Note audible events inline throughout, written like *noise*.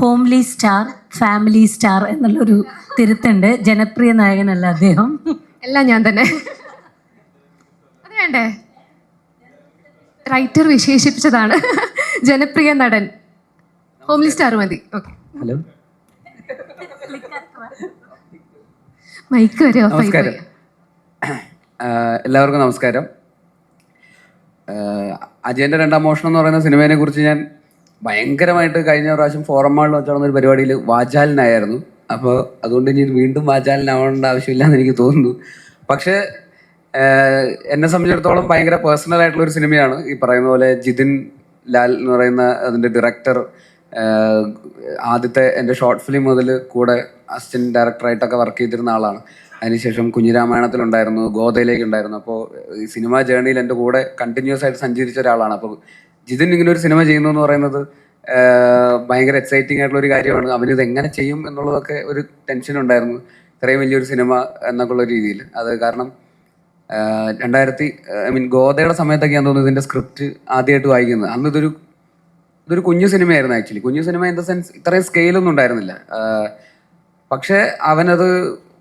Homely star family star എന്നുള്ളൊരു തിരുത്തുണ്ട്. ജനപ്രിയ നായകനല്ല അദ്ദേഹം. എല്ലാം ഞാൻ തന്നെ. അത് വേണ്ടേ? റൈറ്റർ വിശേഷിപ്പിച്ചതാണ്. ജനപ്രിയ നടൻ. ഹോംലി സ്റ്റാർ മതി. Okay hello. മൈക്ക് വരെ ഓഫ് ആയി നമസ്കാരം. എല്ലാവർക്കും നമസ്കാരം. അജയന്റെ രണ്ടാം മോഷണം എന്ന് പറയുന്ന സിനിമയെ കുറിച്ച് ഞാൻ ഭയങ്കരമായിട്ട് കഴിഞ്ഞ പ്രാവശ്യം ഫോറം മാളിൽ വെച്ച് ഒരു പരിപാടിയിൽ വാചാലനായിരുന്നു അപ്പോൾ അതുകൊണ്ട് ഇനി വീണ്ടും വാചാലനാവേണ്ട ആവശ്യമില്ല എന്ന് എനിക്ക് തോന്നുന്നു. പക്ഷേ എന്നെ സംബന്ധിച്ചിടത്തോളം ഭയങ്കര പേഴ്സണൽ ആയിട്ടുള്ള ഒരു സിനിമയാണ്. ഈ പറയുന്ന പോലെ ജിതിൻ ലാൽ എന്ന് പറയുന്ന അതിന്റെ ഡയറക്ടർ ആദ്യത്തെ എന്റെ ഷോർട്ട് ഫിലിം മുതൽ കൂടെ അസിസ്റ്റന്റ് ഡയറക്ടറായിട്ടൊക്കെ വർക്ക് ചെയ്തിരുന്ന ആളാണ്. അതിനുശേഷം കുഞ്ഞിരാമായണത്തിലുണ്ടായിരുന്നു ഗോതയിലേക്ക് ഉണ്ടായിരുന്നു അപ്പോൾ ഈ സിനിമാ ജേർണിയിൽ എന്റെ കൂടെ കണ്ടിന്യൂസ് ആയിട്ട് സഞ്ചരിച്ച ഒരാളാണ്. അപ്പോൾ ജിതിൻ ഇങ്ങനെ ഒരു സിനിമ ചെയ്യുന്നു എന്ന് പറയുന്നത് ഭയങ്കര എക്സൈറ്റിംഗ് ആയിട്ടുള്ള ഒരു കാര്യമാണ്. അവനിത് എങ്ങനെ ചെയ്യും എന്നുള്ളതൊക്കെ ഒരു ടെൻഷൻ ഉണ്ടായിരുന്നു. ഇത്രയും വലിയൊരു സിനിമ എന്നൊക്കെ ഉള്ള രീതിയിൽ. അത് കാരണം രണ്ടായിരത്തി ഐ മീൻ ഗോതയുടെ സമയത്തൊക്കെ ഞാൻ തോന്നുന്നു ഇതിന്റെ സ്ക്രിപ്റ്റ് ആദ്യമായിട്ട് വായിക്കുന്നത്. അന്ന് ഇതൊരു ഇതൊരു കുഞ്ഞു സിനിമയായിരുന്നു ആക്ച്വലി കുഞ്ഞു സിനിമ ഇൻ ദ സെൻസ് ഇത്രയും സ്കെയിലൊന്നും ഉണ്ടായിരുന്നില്ല. പക്ഷേ അവനത്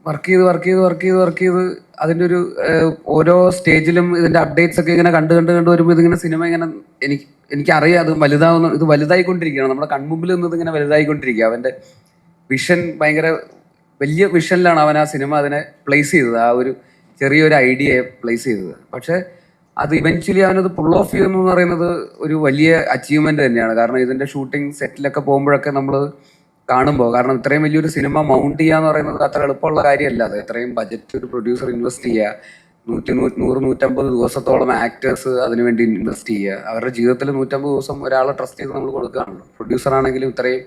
വർക്ക് ചെയ്ത് വർക്ക് ചെയ്ത് വർക്ക് ചെയ്ത് വർക്ക് ചെയ്ത് അതിന്റെ ഒരു ഓരോ സ്റ്റേജിലും ഇതിന്റെ അപ്ഡേറ്റ്സ് ഒക്കെ ഇങ്ങനെ കണ്ട് കണ്ട് കണ്ട് വരുമ്പോൾ ഇതിങ്ങനെ സിനിമ ഇങ്ങനെ എനിക്ക് എനിക്കറിയാം അത് വലുതാവുന്ന ഇത് വലുതായിക്കൊണ്ടിരിക്കുകയാണ്. നമ്മുടെ കൺമുമ്പിൽ നിന്നത് ഇങ്ങനെ വലുതായിക്കൊണ്ടിരിക്കുക അവന്റെ വിഷൻ ഭയങ്കര വലിയ വിഷനിലാണ് അവൻ ആ സിനിമ അതിനെ പ്ലേസ് ചെയ്തത്. ആ ഒരു ചെറിയൊരു ഐഡിയയെ പ്ലേസ് ചെയ്തത്. പക്ഷെ അത് ഇവൻച്വലി അവനത് പുൾ ഓഫ് ചെയ്യുന്നു പറയുന്നത് ഒരു വലിയ അച്ചീവ്മെന്റ് തന്നെയാണ്. കാരണം ഇതിന്റെ ഷൂട്ടിംഗ് സെറ്റിലൊക്കെ പോകുമ്പോഴൊക്കെ നമ്മൾ കാണുമ്പോൾ കാരണം ഇത്രയും വലിയൊരു സിനിമ മൗണ്ട് ചെയ്യുക എന്ന് പറയുന്നത് അത്ര എളുപ്പമുള്ള കാര്യമല്ല. അത് ഇത്രയും ബജറ്റ് ഒരു പ്രൊഡ്യൂസർ ഇൻവെസ്റ്റ് ചെയ്യുക നൂറ്റി നൂ നൂറ് നൂറ്റമ്പത് ദിവസത്തോളം ആക്ടേഴ്സ് അതിനുവേണ്ടി ഇൻവെസ്റ്റ് ചെയ്യുക അവരുടെ ജീവിതത്തിൽ നൂറ്റമ്പത് ദിവസം ഒരാളെ ട്രസ്റ്റ് ചെയ്ത് നമ്മൾ കൊടുക്കുകയാണല്ലോ. പ്രൊഡ്യൂസർ ആണെങ്കിലും ഇത്രയും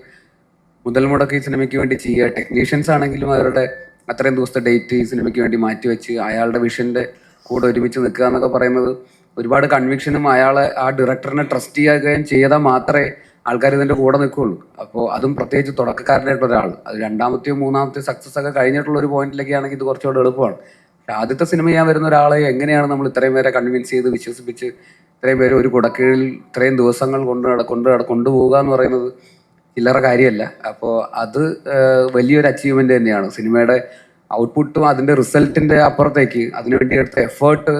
മുതൽ മുടക്കി സിനിമയ്ക്ക് വേണ്ടി ചെയ്യുക ടെക്നീഷ്യൻസ് ആണെങ്കിലും അവരുടെ അത്രയും ദിവസത്തെ ഡേറ്റ് ഈ സിനിമയ്ക്ക് വേണ്ടി മാറ്റിവെച്ച് അയാളുടെ വിഷന്റെ കൂടെ ഒരുമിച്ച് നിൽക്കുക എന്നൊക്കെ പറയുന്നത് ഒരുപാട് കൺവിക്ഷനും അയാളെ ആ ഡയറക്ടറിനെ ട്രസ്റ്റ് ചെയ്യുകയും ചെയ്താൽ മാത്രമേ ആൾക്കാർ ഇതിന്റെ കൂടെ നിൽക്കുള്ളൂ അപ്പോൾ അതും പ്രത്യേകിച്ച് തുടക്കക്കാരനായിട്ടുള്ള ഒരാൾ. അത് രണ്ടാമത്തെയോ മൂന്നാമത്തെയോ സക്സസ് ഒക്കെ കഴിഞ്ഞിട്ടുള്ള ഒരു പോയിന്റിലേക്ക് ആണെങ്കിൽ ഇത് കുറച്ചുകൂടെ എളുപ്പമാണ്. ആദ്യത്തെ സിനിമ ചെയ്യാൻ വരുന്ന ഒരാളെ എങ്ങനെയാണ് നമ്മൾ ഇത്രയും പേരെ കൺവിൻസ് ചെയ്ത് വിശ്വസിപ്പിച്ച് ഇത്രയും പേര് ഒരു കുടക്കീഴിൽ ഇത്രയും ദിവസങ്ങൾ കൊണ്ട് കൊണ്ട് കൊണ്ടുപോകുക എന്ന് പറയുന്നത് ചില്ലറ കാര്യമല്ല. അപ്പോൾ അത് വലിയൊരു അച്ചീവ്മെന്റ് തന്നെയാണ്. സിനിമയുടെ ഔട്ട്പുട്ടും അതിന്റെ റിസൾട്ടിന്റെ അപ്പുറത്തേക്ക് അതിനുവേണ്ടി എടുത്ത എഫേർട്ട്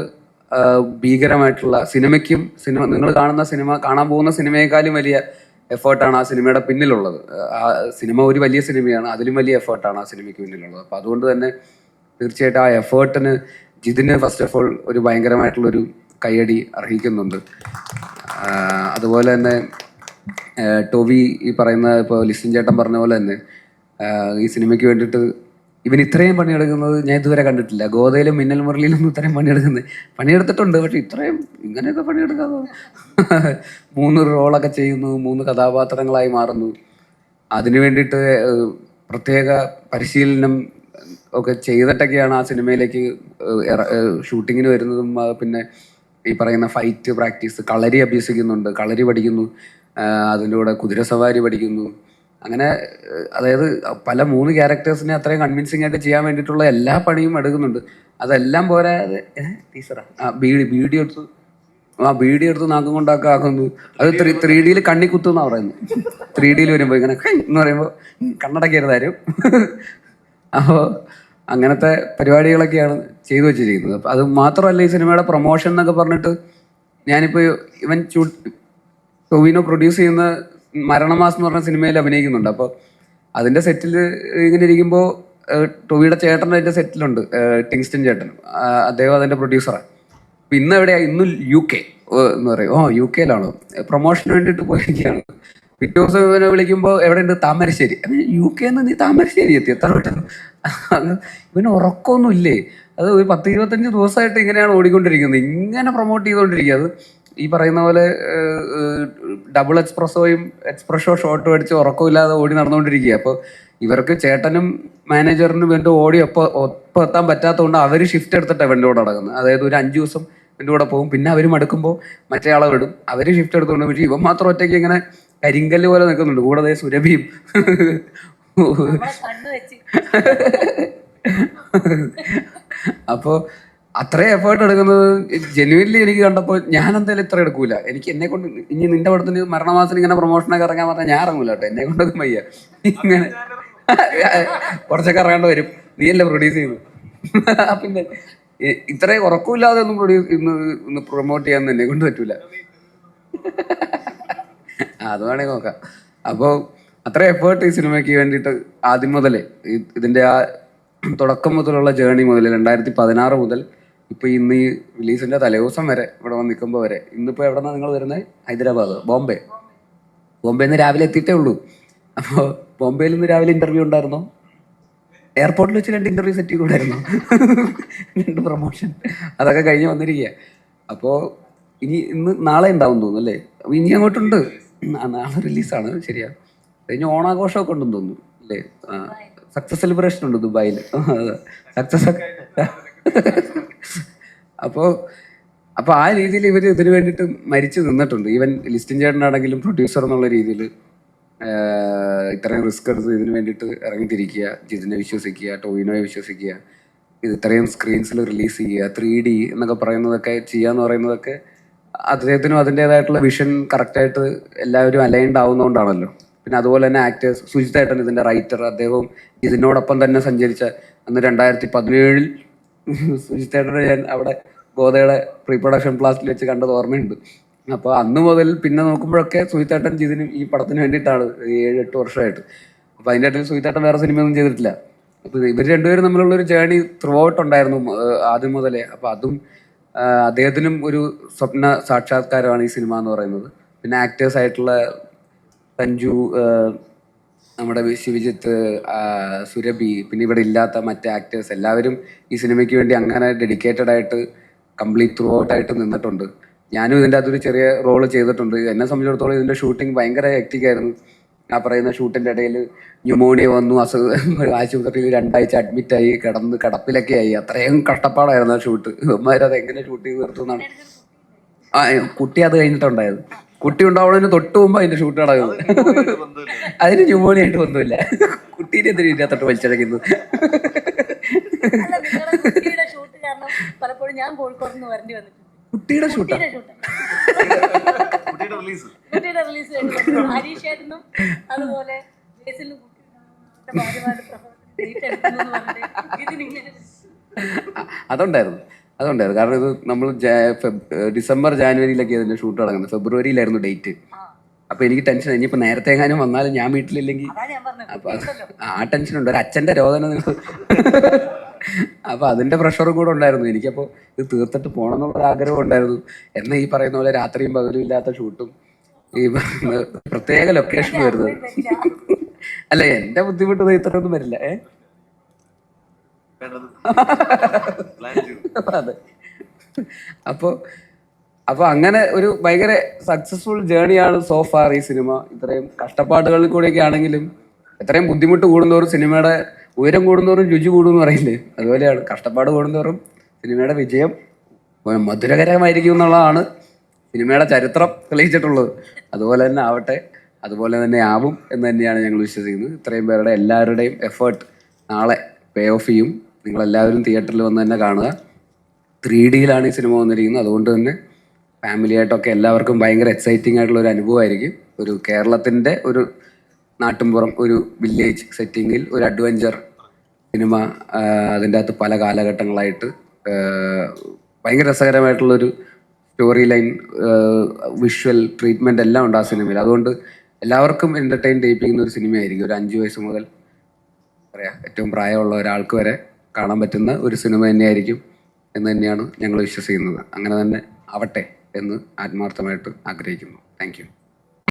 ഭീകരമായിട്ടുള്ള സിനിമയ്ക്കും സിനിമ നിങ്ങൾ കാണുന്ന സിനിമ കാണാൻ പോകുന്ന സിനിമയെക്കാളും വലിയ എഫേർട്ടാണ് ആ സിനിമയുടെ പിന്നിലുള്ളത്. ആ സിനിമ ഒരു വലിയ സിനിമയാണ് അതിലും വലിയ എഫേർട്ടാണ് ആ സിനിമയ്ക്ക് പിന്നിലുള്ളത്. അപ്പോൾ അതുകൊണ്ട് തന്നെ തീർച്ചയായിട്ടും ആ എഫേർട്ടിന് ജിതിന് ഫസ്റ്റ് ഓഫ് ഓൾ ഒരു ഭയങ്കരമായിട്ടുള്ളൊരു കയ്യടി അർഹിക്കുന്നുണ്ട്. അതുപോലെ തന്നെ ടോവി ഈ പറയുന്ന ഇപ്പോൾ ലിസ്റ്റിൻ ചേട്ടൻ പറഞ്ഞ പോലെ തന്നെ ഈ സിനിമയ്ക്ക് വേണ്ടിയിട്ട് ഇവൻ ഇത്രയും പണിയെടുക്കുന്നത് ഞാൻ ഇതുവരെ കണ്ടിട്ടില്ല. ഗോതയിലും മിന്നൽ മുരളിയിലും ഇത്രയും പണിയെടുക്കുന്നത്. പണിയെടുത്തിട്ടുണ്ട് പക്ഷെ ഇത്രയും ഇങ്ങനെയൊക്കെ പണിയെടുക്കാതെ മൂന്ന് റോളൊക്കെ ചെയ്യുന്നു മൂന്ന് കഥാപാത്രങ്ങളായി മാറുന്നു. അതിനു വേണ്ടിയിട്ട് പ്രത്യേക പരിശീലനം ഒക്കെ ചെയ്തിട്ടൊക്കെയാണ് ആ സിനിമയിലേക്ക് ഷൂട്ടിങ്ങിന് വരുന്നതും പിന്നെ ഈ പറയുന്ന ഫൈറ്റ് പ്രാക്ടീസ് കളരി അഭ്യസിക്കുന്നുണ്ട് കളരി പഠിക്കുന്നു അതിന്റെ കൂടെ കുതിരസവാരി പഠിക്കുന്നു. അങ്ങനെ അതായത് പല മൂന്ന് ക്യാരക്ടേഴ്സിനെ അത്രയും കൺവിൻസിങ് ആയിട്ട് ചെയ്യാൻ വേണ്ടിയിട്ടുള്ള എല്ലാ പണിയും എടുക്കുന്നുണ്ട്. അതെല്ലാം പോരാതെ ടീച്ചറാ? ആ ബീഡി ബീഡി എടുത്ത് ആ ബീഡി എടുത്ത് നാക്കും കൊണ്ടാക്കുക ആക്കുന്നു. അത് ത്രീ ത്രീ ഡിയിൽ കണ്ണി കുത്തുന്നാ പറയുന്നത്. ത്രീ ഡിയിൽ വരുമ്പോൾ ഇങ്ങനെ എന്ന് പറയുമ്പോൾ കണ്ണടക്കരുതാരും അപ്പോൾ അങ്ങനത്തെ പരിപാടികളൊക്കെയാണ് ചെയ്തു വെച്ചിരിക്കുന്നത്. അപ്പം അത് മാത്രമല്ല ഈ സിനിമയുടെ പ്രൊമോഷൻ എന്നൊക്കെ പറഞ്ഞിട്ട് ഞാനിപ്പോൾ ഇവൻ ടൊവിനോ പ്രൊഡ്യൂസ് ചെയ്യുന്ന മരണമാസം എന്ന് പറഞ്ഞ സിനിമയിൽ അഭിനയിക്കുന്നുണ്ട്. അപ്പോൾ അതിന്റെ സെറ്റിൽ ഇങ്ങനെ ഇരിക്കുമ്പോൾ ടോവിയുടെ ചേട്ടൻ അതിന്റെ സെറ്റിലുണ്ട് ടിങ്സ്റ്റൻ ചേട്ടൻ. അദ്ദേഹം അതിന്റെ പ്രൊഡ്യൂസറാണ് ഇന്ന് എവിടെയാ? ഇന്നും യു കെ എന്ന് പറയും. ഓ യു കെയിലാണോ പ്രൊമോഷന് വേണ്ടിയിട്ട് പോയിരിക്കുകയാണ്. പിറ്റേ ദിവസം ഇവനെ വിളിക്കുമ്പോൾ എവിടെയുണ്ട്? താമരശ്ശേരി. യു കെ എന്ന് നീ താമരശ്ശേരി എത്തി. എത്ര അങ്ങ് ഇവന് ഉറക്കമൊന്നും ഇല്ലേ അത് ഒരു പത്ത് ഇരുപത്തഞ്ച് ദിവസമായിട്ട് ഇങ്ങനെയാണ് ഓടിക്കൊണ്ടിരിക്കുന്നത്. ഇങ്ങനെ പ്രൊമോട്ട് ചെയ്തുകൊണ്ടിരിക്കുക അത് ഈ പറയുന്ന പോലെ ഡബിൾ എക്സ്പ്രസോയും എക്സ്പ്രഷോ ഷോട്ടും അടിച്ച് ഉറക്കമില്ലാതെ ഓടി നടന്നുകൊണ്ടിരിക്കുക. അപ്പോൾ ഇവർക്ക് ചേട്ടനും മാനേജറിനും വേണ്ടി ഓടി ഒപ്പം ഒപ്പം എത്താൻ പറ്റാത്തതുകൊണ്ട് അവർ ഷിഫ്റ്റ് എടുത്തിട്ടാണ് ഇവന്റെ കൂടെ നടക്കുന്നത്. അതായത് ഒരു അഞ്ച് ദിവസം എന്റെ കൂടെ പോകും. പിന്നെ അവർ മടുക്കുമ്പോൾ മറ്റേ ആളെ വിടും. അവർ ഷിഫ്റ്റ് എടുത്തുകൊണ്ട് പക്ഷേ ഇവൻ മാത്രം ഒറ്റയ്ക്ക് ഇങ്ങനെ കരിങ്കല്ല് പോലെ നിൽക്കുന്നുണ്ട്. കൂടാതെ സുരഭിയും. അപ്പോൾ അത്രയും എഫേർട്ട് എടുക്കുന്നത് ജെനുവൻലി എനിക്ക് കണ്ടപ്പോൾ ഞാൻ എന്തായാലും ഇത്ര എടുക്കൂല. എനിക്ക് എന്നെ കൊണ്ട് ഇനി നിന്റെ പടത്തിന് മരണമാസത്തിന് ഇങ്ങനെ പ്രൊമോഷനൊക്കെ ഇറങ്ങാൻ പറഞ്ഞാൽ ഞാൻ ഇറങ്ങൂല കേട്ടോ. എന്നെ കൊണ്ടൊന്നും വയ്യ. ഇങ്ങനെ. കുറച്ചൊക്കെ ഇറങ്ങേണ്ടി വരും. നീ അല്ലേ പ്രൊഡ്യൂസ് ചെയ്തു പിന്നെ ഇത്രയും ഉറക്കമില്ലാതെ ഒന്നും പ്രൊഡ്യൂസ് ഇന്ന് ഇന്ന് പ്രൊമോട്ട് ചെയ്യാൻ എന്നെ കൊണ്ട് പറ്റൂല. അത് വേണമെങ്കിൽ നോക്കാം. അപ്പോൾ അത്ര എഫേർട്ട് ഈ സിനിമയ്ക്ക് വേണ്ടിയിട്ട് ആദ്യം മുതലേ ഇതിന്റെ ആ തുടക്കം മുതലുള്ള ജേണി മുതൽ രണ്ടായിരത്തി പതിനാറ് മുതൽ ഇപ്പൊ ഇന്ന് ഈ റിലീസിന്റെ തലേദിവസം വരെ ഇവിടെ വന്ന് നിൽക്കുമ്പോൾ വരെ ഇന്നിപ്പോ എവിടെ നിങ്ങൾ വരുന്നത്? ഹൈദരാബാദ് ബോംബെ. ബോംബെയിൽ നിന്ന് രാവിലെ എത്തിയിട്ടേ ഉള്ളൂ. അപ്പോൾ ബോംബെയിൽ നിന്ന് രാവിലെ ഇന്റർവ്യൂ ഉണ്ടായിരുന്നോ? എയർപോർട്ടിൽ വെച്ച് രണ്ട് ഇന്റർവ്യൂ സെറ്റ് ചെയ്തുകൂടായിരുന്നു? രണ്ട് പ്രൊമോഷൻ അതൊക്കെ കഴിഞ്ഞ് വന്നിരിക്കുക അപ്പോ ഇനി ഇന്ന് നാളെ ഉണ്ടാവും തോന്നുന്നു അല്ലേ? അപ്പൊ ഇനി അങ്ങോട്ടുണ്ട്. നാളെ റിലീസാണ് ശരിയാ. കഴിഞ്ഞ ഓണാഘോഷമൊക്കെ ഉണ്ടെന്ന് തോന്നുന്നു അല്ലേ? സക്സസ് സെലിബ്രേഷൻ ഉണ്ട് ദുബായിൽ. സക്സസ് *laughs* അപ്പോൾ അപ്പോൾ ആ രീതിയിൽ ഇവർ ഇതിനു വേണ്ടിയിട്ട് മരിച്ചു നിന്നിട്ടുണ്ട്. ഈവൻ ലിസ്റ്റിൻ ചേട്ടനാണെങ്കിലും പ്രൊഡ്യൂസർ എന്നുള്ള രീതിയിൽ ഇത്രയും റിസ്ക് എടുത്ത് ഇതിനു വേണ്ടിയിട്ട് ഇറങ്ങിത്തിരിക്കുക ജിതിനെ വിശ്വസിക്കുക ടോയിനോയെ വിശ്വസിക്കുക ഇത് ഇത്രയും സ്ക്രീൻസിൽ റിലീസ് ചെയ്യുക ത്രീ ഡി എന്നൊക്കെ പറയുന്നതൊക്കെ ചെയ്യാന്ന് പറയുന്നതൊക്കെ അദ്ദേഹത്തിനും അതിന്റെതായിട്ടുള്ള വിഷൻ കറക്റ്റായിട്ട് എല്ലാവരും അലൈൻഡ് ആവുന്നതുകൊണ്ടാണല്ലോ പിന്നെ അതുപോലെ തന്നെ ആക്ടേഴ്സ് സുജിതേട്ടൻ ഇതിന്റെ റൈറ്റർ അദ്ദേഹവും ഇതിനോടൊപ്പം തന്നെ സഞ്ചരിച്ച അന്ന് രണ്ടായിരത്തി പതിനേഴിൽ സുജിതേട്ടനെ ഞാൻ അവിടെ ഗോതയുടെ പ്രീ പ്രൊഡക്ഷൻ പ്ലാസ്റ്റിൽ വെച്ച് കണ്ടത് ഓർമ്മയുണ്ട്. അപ്പോൾ അന്ന് മുതൽ പിന്നെ നോക്കുമ്പോഴൊക്കെ സുജിത്തേട്ടൻ ജിതിനും ഈ പടത്തിന് വേണ്ടിയിട്ടാണ് ഏഴ് എട്ട് വർഷമായിട്ട്. അപ്പോൾ അതിന്റെ ഇടയിൽ സുജിത്തേട്ടൻ വേറെ സിനിമയൊന്നും ചെയ്തിട്ടില്ല. അപ്പോൾ ഇവർ രണ്ടുപേരും തമ്മിലുള്ള ഒരു ജേണി ത്രൂ ഔട്ട് ഉണ്ടായിരുന്നു ആദ്യം മുതലേ. അപ്പോൾ അതും അദ്ദേഹത്തിനും ഒരു സ്വപ്ന സാക്ഷാത്കാരമാണ് ഈ സിനിമ എന്ന് പറയുന്നത്. പിന്നെ ആക്ടേഴ്സ് ആയിട്ടുള്ള സഞ്ജു നമ്മുടെ ശിവജിത്ത് സുരഭി പിന്നെ ഇവിടെ ഇല്ലാത്ത മറ്റ് ആക്ടേഴ്സ് എല്ലാവരും ഈ സിനിമയ്ക്ക് വേണ്ടി അങ്ങനെ ഡെഡിക്കേറ്റഡ് ആയിട്ട് കംപ്ലീറ്റ് ത്രൂ ഔട്ട് ആയിട്ട് നിന്നിട്ടുണ്ട്. ഞാനും ഇതിന്റെ അകത്തൊരു ചെറിയ റോൾ ചെയ്തിട്ടുണ്ട്. എന്നെ സംബന്ധിച്ചിടത്തോളം ഇതിന്റെ ഷൂട്ടിംഗ് ഭയങ്കര hectic ആയിരുന്നു. ആ പറയുന്ന ഷൂട്ടിന്റെ ഇടയിൽ ന്യൂമോണിയ വന്നു അസുഖം ആശുപത്രിയിൽ രണ്ടാഴ്ച അഡ്മിറ്റായി കിടന്ന് കിടപ്പിലൊക്കെ ആയി. അത്രയും കഷ്ടപ്പാടായിരുന്നു ആ ഷൂട്ട് ഇവന്മാരത് എങ്ങനെ ഷൂട്ട് ചെയ്ത് നിർത്തുന്നതാണ് ആ കുട്ടി അത് കഴിഞ്ഞിട്ടുണ്ടായത്. കുട്ടി ഉണ്ടാവുന്നതിന് തൊട്ട് മുമ്പ് അതിന്റെ ഷൂട്ട് നടക്കുന്നത് അതിന് ന്യൂമോണിയ ആയിട്ട് ഒന്നുമില്ല കുട്ടീനെ എന്തിനും ഇതിനകത്തോട്ട് തൊട്ട് വലിച്ചടക്കുന്നു കുട്ടിയുടെ ഷൂട്ട് കാരണം പലപ്പോഴും ഞാൻ കോഴിക്കോട് നിന്ന് വരേണ്ടി വന്നിട്ടുണ്ട്. കുട്ടിയുടെ ഷൂട്ടാ കുട്ടിയുടെ റിലീസ് കുട്ടിയുടെ റിലീസ് കഴിഞ്ഞു ഹരീഷ് ഏട്ടനും അതുപോലെ കുട്ടിയുടെ ഭാര്യമാരുടെ അതുണ്ടായിരുന്നു. അതുണ്ടായിരുന്നു കാരണം ഇത് നമ്മൾ ഡിസംബർ ജാനുവരിയിലൊക്കെ ഇതിന്റെ ഷൂട്ട് നടക്കുന്നത് ഫെബ്രുവരിയിലായിരുന്നു ഡേറ്റ്. അപ്പൊ എനിക്ക് ടെൻഷൻ ഇനിയിപ്പോ നേരത്തെ എങ്ങാനും വന്നാലും ഞാൻ വീട്ടിലില്ലെങ്കിൽ അപ്പൊ ആ ടെൻഷൻ ഉണ്ട്. ഒരു അച്ഛന്റെ രോദന നിങ്ങൾ *laughs* അപ്പൊ അതിന്റെ പ്രഷറും കൂടെ ഉണ്ടായിരുന്നു. എനിക്കപ്പോ ഇത് തീർത്തിട്ട് പോകണം എന്നുള്ള ആഗ്രഹം ഉണ്ടായിരുന്നു. എന്നാ ഈ പറയുന്ന പോലെ രാത്രിയും പകലും ഇല്ലാത്ത ഷൂട്ടും ഈ *laughs* പ്രത്യേക ലൊക്കേഷൻ വരുന്നത്. *laughs* അല്ല എന്റെ ബുദ്ധിമുട്ട് ഇത്രയൊന്നും വരില്ല. ഏ? വേണ്ടത് പ്ലാൻ ചെയ്തു *laughs* അതെ. അപ്പോ അപ്പൊ അങ്ങനെ ഒരു ഭയങ്കര സക്സസ്ഫുൾ ജേണിയാണ് സോ ഫാർ ഈ സിനിമ ഇത്രയും കഷ്ടപ്പാടുകളിൽ കൂടെയൊക്കെ ആണെങ്കിലും എത്രയും ബുദ്ധിമുട്ട് കൂടുന്തോറും സിനിമയുടെ ഉയരം കൂടുന്തോറും രുചി കൂടുമെന്ന് പറയില്ലേ? അതുപോലെയാണ് കഷ്ടപ്പാട് കൂടുന്തോറും സിനിമയുടെ വിജയം മധുരകരമായിരിക്കും എന്നുള്ളതാണ് സിനിമയുടെ ചരിത്രം തെളിയിച്ചിട്ടുള്ളത്. അതുപോലെ തന്നെ ആവട്ടെ അതുപോലെ തന്നെ ആവും എന്ന് തന്നെയാണ് ഞങ്ങൾ വിശ്വസിക്കുന്നത്. ഇത്രയും പേരുടെ എല്ലാവരുടെയും എഫേർട്ട് നാളെ പേ ഓഫ് ചെയ്യും. നിങ്ങളെല്ലാവരും തിയേറ്ററിൽ വന്ന് തന്നെ കാണുക. ത്രീ ഡിയിലാണ് ഈ സിനിമ വന്നിരിക്കുന്നത്. അതുകൊണ്ട് തന്നെ ഫാമിലി ആയിട്ടൊക്കെ എല്ലാവർക്കും ഭയങ്കര എക്സൈറ്റിംഗ് ആയിട്ടുള്ള ഒരു അനുഭവമായിരിക്കും. ഒരു കേരളത്തിന്റെ ഒരു നാട്ടിൻപുറം ഒരു വില്ലേജ് സെറ്റിങ്ങിൽ ഒരു അഡ്വഞ്ചർ സിനിമ അതിന്റെ അകത്ത് പല കാലഘട്ടങ്ങളായിട്ട് ഭയങ്കര രസകരമായിട്ടുള്ളൊരു സ്റ്റോറി ലൈൻ വിഷ്വൽ ട്രീറ്റ്മെന്റ് എല്ലാം ഉണ്ട് ആ സിനിമയിൽ. അതുകൊണ്ട് എല്ലാവർക്കും എന്റർടൈൻ ചെയ്യിപ്പിക്കുന്ന ഒരു സിനിമയായിരിക്കും. ഒരു അഞ്ച് വയസ്സ് മുതൽ പറയാം ഏറ്റവും പ്രായമുള്ള ഒരാൾക്ക് വരെ കാണാൻ പറ്റുന്ന ഒരു സിനിമ തന്നെയായിരിക്കും എന്ന് തന്നെയാണ് ഞങ്ങൾ വിശ്വസിക്കുന്നത്. അങ്ങനെ തന്നെ ആവട്ടെ എന്ന് ആത്മാർത്ഥമായിട്ട് ആഗ്രഹിക്കുന്നു. താങ്ക്